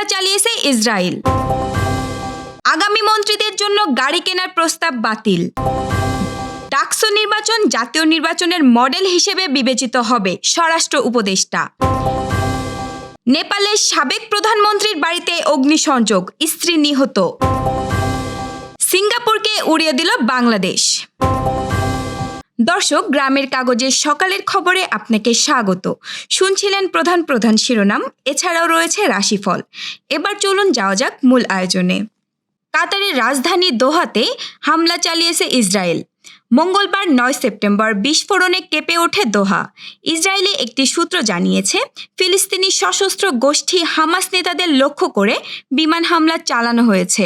হামলা চালিয়েছে ইসরায়েল। আগামী মন্ত্রীদের জন্য গাড়ি কেনার প্রস্তাব বাতিল। ডাকসু নির্বাচন জাতীয় নির্বাচনের মডেল হিসেবে বিবেচিত হবে, স্বরাষ্ট্র উপদেষ্টা। নেপালের সাবেক প্রধানমন্ত্রীর বাড়িতে অগ্নিসংযোগ, স্ত্রী নিহত। সিঙ্গাপুরকে উড়িয়ে দিল বাংলাদেশ। দর্শক, গ্রামের কাগজের সকালের খবরে আপনাকে স্বাগত। শুনছিলেন প্রধান প্রধান শিরোনাম, এছাড়াও রয়েছে রাশিফল। এবার চলুন যাওয়া যাক মূল আয়োজনে। কাতারের রাজধানী দোহাতে হামলা চালিয়েছে ইসরায়েল। মঙ্গলবার নয় সেপ্টেম্বর বিস্ফোরণে কেঁপে ওঠে দোহা। ইসরায়েলি একটি সূত্র জানিয়েছে, ফিলিস্তিনি সশস্ত্র গোষ্ঠী হামাস নেতাদের লক্ষ্য করে বিমান হামলা চালানো হয়েছে।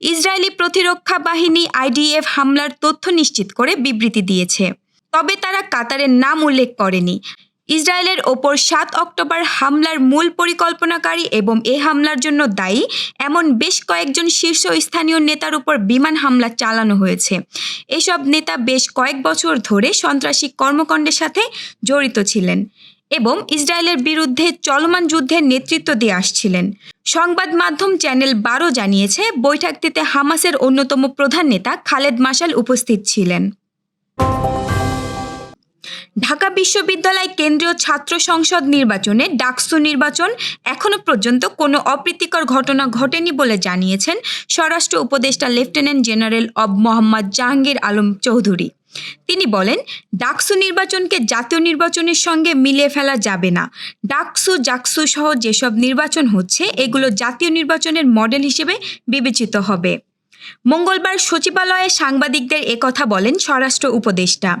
ইসরায়েলি প্রতিরক্ষা বাহিনী আইডিএফ হামলার তথ্য নিশ্চিত করে বিবৃতি দিয়েছে। তবে তারা কাতারের নাম উল্লেখ করেনি। ইসরায়েলের ওপর সাত অক্টোবর হামলার মূল পরিকল্পনাকারী এবং এ হামলার জন্য দায়ী এমন বেশ কয়েকজন শীর্ষস্থানীয় নেতার উপর বিমান হামলা চালানো হয়েছে। এসব নেতা বেশ কয়েক বছর ধরে সন্ত্রাসী কর্মকাণ্ডের সাথে জড়িত ছিলেন এবং ইসরায়েলের বিরুদ্ধে চলমান যুদ্ধের নেতৃত্ব দিয়ে আসছিলেন। সংবাদ মাধ্যম চ্যানেল বারো জানিয়েছে, বৈঠকটিতে হামাসের অন্যতম প্রধান নেতা খালেদ মাসাল উপস্থিত ছিলেন। ঢাকা বিশ্ববিদ্যালয় কেন্দ্রীয় ছাত্র সংসদ নির্বাচনে ডাকসু নির্বাচন এখনও পর্যন্ত কোনো অপ্রীতিকর ঘটনা ঘটেনি বলে জানিয়েছেন স্বরাষ্ট্র উপদেষ্টা লেফটেন্যান্ট জেনারেল অব মোহাম্মদ জাহাঙ্গীর আলম চৌধুরী। তিনি বলেন, ডাকসু নির্বাচনকে জাতীয় নির্বাচনের সঙ্গে মিলিয়ে ফেলা যাবে না। ডাকসু, জাকসু সহ যেসব নির্বাচন হচ্ছে, এগুলো জাতীয় নির্বাচনের মডেল হিসেবে বিবেচিত হবে। মঙ্গলবার সচিবালয়ে সাংবাদিকদের একথা বলেন স্বরাষ্ট্র উপদেষ্টা।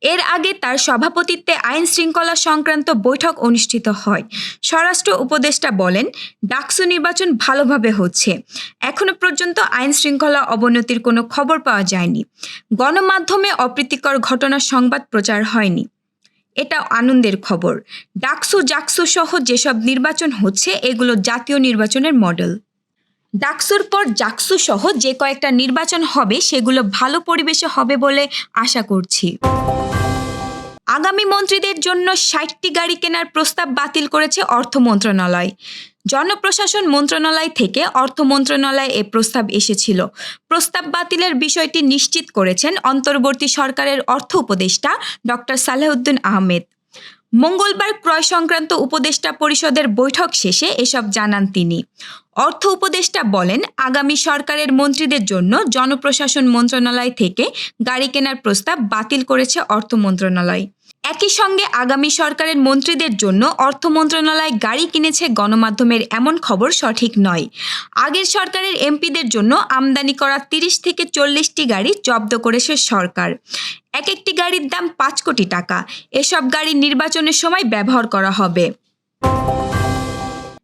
এর আগে তার সভাপতিত্বে আইন শৃঙ্খলা সংক্রান্ত বৈঠক অনুষ্ঠিত হয়। স্বরাষ্ট্র উপদেষ্টা বলেন, ডাকসু নির্বাচন ভালোভাবে হচ্ছে। এখনও পর্যন্ত আইন শৃঙ্খলা অবনতির কোনো খবর পাওয়া যায়নি। গণমাধ্যমে অপ্রীতিকর ঘটনার সংবাদ প্রচার হয়নি। এটা আনন্দের খবর। ডাকসু, জাকসু সহ যেসব নির্বাচন হচ্ছে, এগুলো জাতীয় নির্বাচনের মডেল। ডাকসুর পর জাকসু সহ যে কয়েকটা নির্বাচন হবে, সেগুলো ভালো পরিবেশে হবে বলে আশা করছি। আগামী মন্ত্রীদের জন্য ষাটটি গাড়ি কেনার প্রস্তাব বাতিল করেছে অর্থ মন্ত্রণালয়। জনপ্রশাসন মন্ত্রণালয় থেকে অর্থ মন্ত্রণালয়ে এ প্রস্তাব এসেছিল। প্রস্তাব বাতিলের বিষয়টি নিশ্চিত করেছেন অন্তর্বর্তী সরকারের অর্থ উপদেষ্টা ডক্টর সালেহউদ্দিন আহমেদ। মঙ্গলবার ক্রয় সংক্রান্ত উপদেষ্টা পরিষদের বৈঠক শেষে এসব জানান তিনি। অর্থ উপদেষ্টা বলেন, আগামী সরকারের মন্ত্রীদের জন্য জনপ্রশাসন মন্ত্রণালয় থেকে গাড়ি কেনার প্রস্তাব বাতিল করেছে অর্থ মন্ত্রণালয়। একই সঙ্গে আগামী সরকারের মন্ত্রীদের জন্য অর্থ মন্ত্রণালয় গাড়ি কিনেছে গণমাধ্যমের এমন খবর সঠিক নয়। আগের সরকারের এমপিদের জন্য আমদানি করা তিরিশ থেকে চল্লিশটি গাড়ি জব্দ করেছে সরকার। এক একটি গাড়ির দাম পাঁচ কোটি টাকা। এসব গাড়ি নির্বাচনের সময় ব্যবহার করা হবে।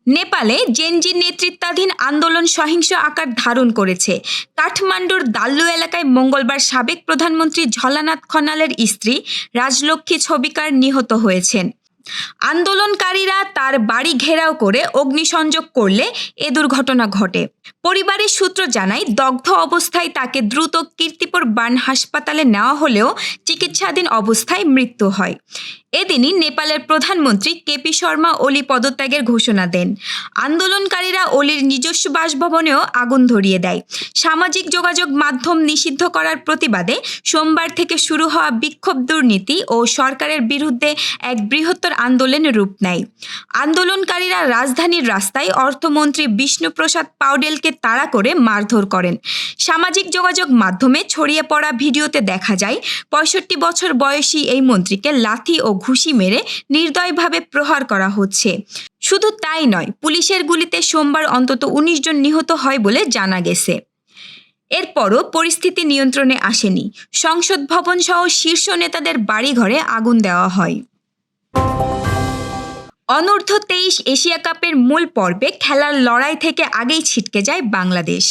নেপালে জেনজির নেতৃত্বাধীন আন্দোলন সহিংস আকার ধারণ করেছে। কাঠমান্ডুর দাল্লু এলাকায় মঙ্গলবার সাবেক প্রধানমন্ত্রী ঝলানাথ খনালের স্ত্রী রাজলক্ষ্মী ছবিকার নিহত হয়েছেন। আন্দোলনকারীরা তার বাড়ি ঘেরাও করে অগ্নিসংযোগ করলে এ দুর্ঘটনা ঘটে। পরিবারের সূত্র জানায়, দগ্ধ অবস্থায় তাকে দ্রুত কীর্তিপুর বার্ন হাসপাতালে নেওয়া হলেও চিকিৎসাধীন অবস্থায় মৃত্যু হয়। এদিনই নেপালের প্রধানমন্ত্রী কেপি শর্মা অলি পদত্যাগের ঘোষণা দেন। আন্দোলনকারীরা অলির নিজস্ব বাসভবনেও আগুন ধরিয়ে দেয়। সামাজিক যোগাযোগ মাধ্যম নিষিদ্ধ করার প্রতিবাদে সোমবার থেকে শুরু হওয়া বিক্ষোভ দুর্নীতি ও সরকারের বিরুদ্ধে এক বৃহত্তর আন্দোলনের রূপ নেয়। আন্দোলনকারীরা রাজধানীর রাস্তায় অর্থমন্ত্রী বিষ্ণুপ্রসাদ পাউডেলকে তাড়া করে মারধর করেন। সামাজিক যোগাযোগ মাধ্যমে ছড়িয়ে পড়া ভিডিওতে দেখা যায়, পঁয়ষট্টি বছর বয়সী এই মন্ত্রীকে লাথি ও ঘুষি মেরে নির্দয়ভাবে প্রহার করা হচ্ছে। শুধু তাই নয়, পুলিশের গুলিতে সোমবার অন্তত উনিশ জন নিহত হয় বলে জানা গেছে। এরপরও পরিস্থিতি নিয়ন্ত্রণে আসেনি। সংসদ ভবন সহ শীর্ষ নেতাদের বাড়িঘরে আগুন দেওয়া হয়। অনূর্ধ্ব তেইশ এশিয়া কাপের মূল পর্বে খেলার লড়াই থেকে আগেই ছিটকে যায় বাংলাদেশ।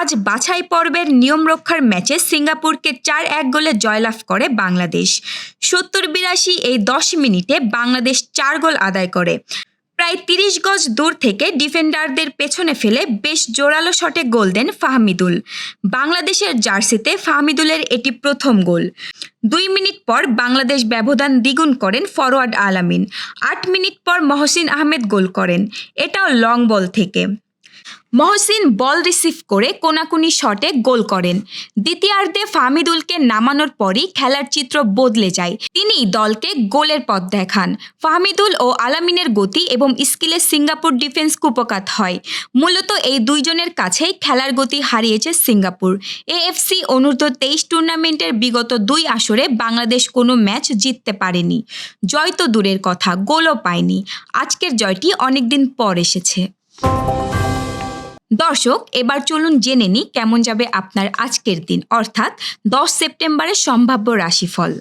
আজ বাছাই পর্বের নিয়ম রক্ষার ম্যাচে সিঙ্গাপুরকে চার এক গোলে জয়লাভ করে বাংলাদেশ। সত্তর বিরাশি এই দশ মিনিটে বাংলাদেশ চার গোল আদায় করে। প্রায় তিরিশ গজ দূর থেকে ডিফেন্ডারদের পেছনে ফেলে বেশ জোরালো শটে গোল দেন ফাহমিদুল। বাংলাদেশের জার্সিতে ফাহমিদুলের এটি প্রথম গোল। দুই মিনিট পর বাংলাদেশ ব্যবধান দ্বিগুণ করেন ফরোয়ার্ড আলামিন। আট মিনিট পর মহসিন আহমেদ গোল করেন। এটাও লং বল থেকে। মহসিন বল রিসিভ করে কোনাকুনি শটে গোল করেন। দ্বিতীয়ার্ধে ফাহমিদুলকে নামানোর পরই খেলার চিত্র বদলে যায়। তিনি দলকে গোলের পথ দেখান। ফাহমিদুল ও আলামিনের গতি এবং স্কিলে সিঙ্গাপুর ডিফেন্স কুপকাত হয়। মূলত এই দুইজনের কাছেই খেলার গতি হারিয়েছে সিঙ্গাপুর। এএফসি অনূর্ধ্ব তেইশ টুর্নামেন্টের বিগত দুই আসরে বাংলাদেশ কোনো ম্যাচ জিততে পারেনি। জয় তো দূরের কথা, গোলও পায়নি। আজকের জয়টি অনেকদিন পর এসেছে। দর্শক, এবার চলুন জেনে নিই কেমন যাবে আপনার আজকের দিন, অর্থাৎ দশ সেপ্টেম্বরের সম্ভাব্য রাশিফল।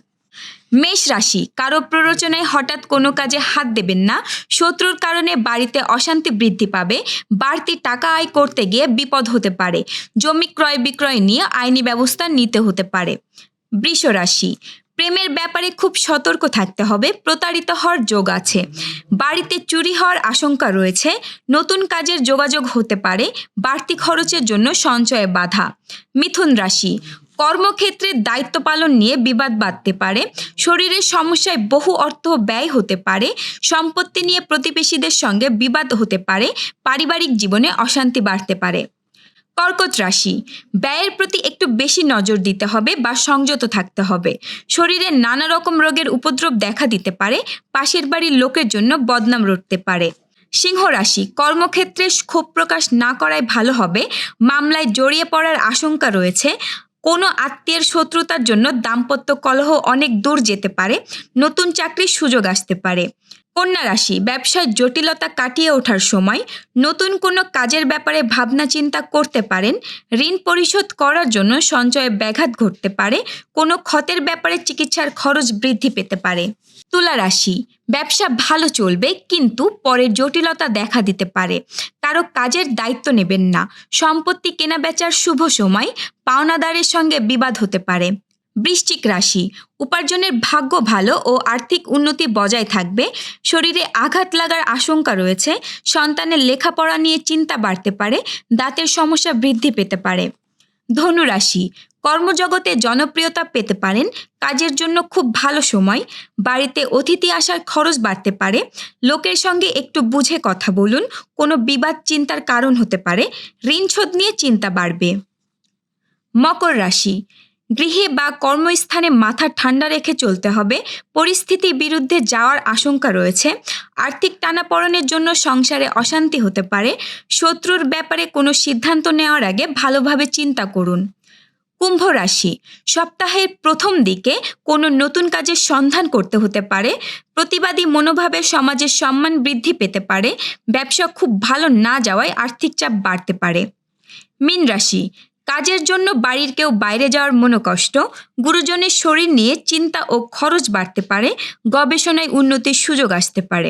মেষ রাশি, কারও প্ররোচনায় হঠাৎ কোনো কাজে হাত দেবেন না, শত্রুর কারণে বাড়িতে অশান্তি বৃদ্ধি পাবে, বাড়তি টাকা আয় করতে গিয়ে বিপদ হতে পারে, জমি ক্রয় বিক্রয় নিয়ে আইনি ব্যবস্থা নিতে হতে পারে। বৃষ রাশি প্রেমের ব্যাপারে খুব সতর্ক থাকতে হবে, প্রতারিত হওয়ার যোগ আছে। বাড়িতে চুরি হওয়ার আশঙ্কা রয়েছে, নতুন কাজের যোগাযোগ হতে পারে, বাড়তি খরচের জন্য সঞ্চয়ে বাধা। মিথুন রাশি, কর্মক্ষেত্রে দায়িত্ব পালন নিয়ে বিবাদ বাঁধতে পারে শরীরের সমস্যায় বহু অর্থ ব্যয় হতে পারে, সম্পত্তি নিয়ে প্রতিবেশীদের সঙ্গে বিবাদ হতে পারে, পারিবারিক জীবনে অশান্তি বাড়তে পারে। কর্কট রাশি। ব্যয়ের প্রতি একটু বেশি নজর দিতে হবে বা সংযত থাকতে হবে। শরীরে নানা রকম রোগের উপদ্রব দেখা দিতে পারে, পাশের বাড়ির লোকের জন্য বদনাম রটতে পারে। সিংহ রাশি, কর্মক্ষেত্রে ক্ষোভ প্রকাশ না করায় ভালো হবে। মামলায় জড়িয়ে পড়ার আশঙ্কা রয়েছে। কোনো আত্মীয়ের শত্রুতার জন্য দাম্পত্য কলহ অনেক দূর যেতে পারে। নতুন চাকরির সুযোগ আসতে পারে। কন্যা রাশি, ব্যবসায় জটিলতা কাটিয়ে ওঠার সময় নতুন কোনো কাজের ব্যাপারে ভাবনা চিন্তা করতে পারেন। ঋণ পরিশোধ করার জন্য সঞ্চয়ে ব্যাঘাত ঘটতে পারে। কোনো ক্ষতের ব্যাপারে চিকিৎসার খরচ বৃদ্ধি পেতে পারে। তুলা রাশি, ব্যবসা ভালো চলবে কিন্তু পরে জটিলতা দেখা দিতে পারে। কারও কাজের দায়িত্ব নেবেন না। সম্পত্তি কেনা বেচার শুভ সময় পাওনাদারের সঙ্গে বিবাদ হতে পারে। বৃশ্চিক রাশি। উপার্জনের ভাগ্য ভালো ও আর্থিক উন্নতি বজায় থাকবে। শরীরে আঘাত লাগার আশঙ্কা রয়েছে। সন্তানের লেখাপড়া নিয়ে চিন্তা বাড়তে পারে। দাঁতের সমস্যা বৃদ্ধি পেতে পারে। ধনুরাশি কর্মজগতে জনপ্রিয়তা পেতে পারেন। কাজের জন্য খুব ভালো সময়। বাড়িতে অতিথি আসার খরচ বাড়তে পারে। লোকের সঙ্গে একটু বুঝে কথা বলুন। কোনো বিবাদ চিন্তার কারণ হতে পারে। ঋণ শোধ নিয়ে চিন্তা বাড়বে। মকর রাশি। গৃহে বা কর্মস্থানে মাথা ঠান্ডা রেখে চলতে হবে, পরিস্থিতির বিরুদ্ধে যাওয়ার আশঙ্কা রয়েছে। আর্থিক টানাপড়নের জন্য সংসারে অশান্তি হতে পারে। শত্রুর ব্যাপারে কোনো সিদ্ধান্ত নেওয়ার আগে ভালোভাবে চিন্তা করুন। কুম্ভ রাশি, সপ্তাহের প্রথম দিকে কোনো নতুন কাজের সন্ধান করতে হতে পারে, প্রতিবাদী মনোভাবে সমাজের সম্মান বৃদ্ধি পেতে পারে, ব্যবসা খুব ভালো না যাওয়ায় আর্থিক চাপ বাড়তে পারে। মীন রাশি কাজের জন্য বাড়ির কেউ বাইরে যাওয়ার মনোকষ্ট গুরুজনের শরীর নিয়ে চিন্তা ও খরচ বাড়তে পারে, গবেষণায় উন্নতির সুযোগ আসতে পারে।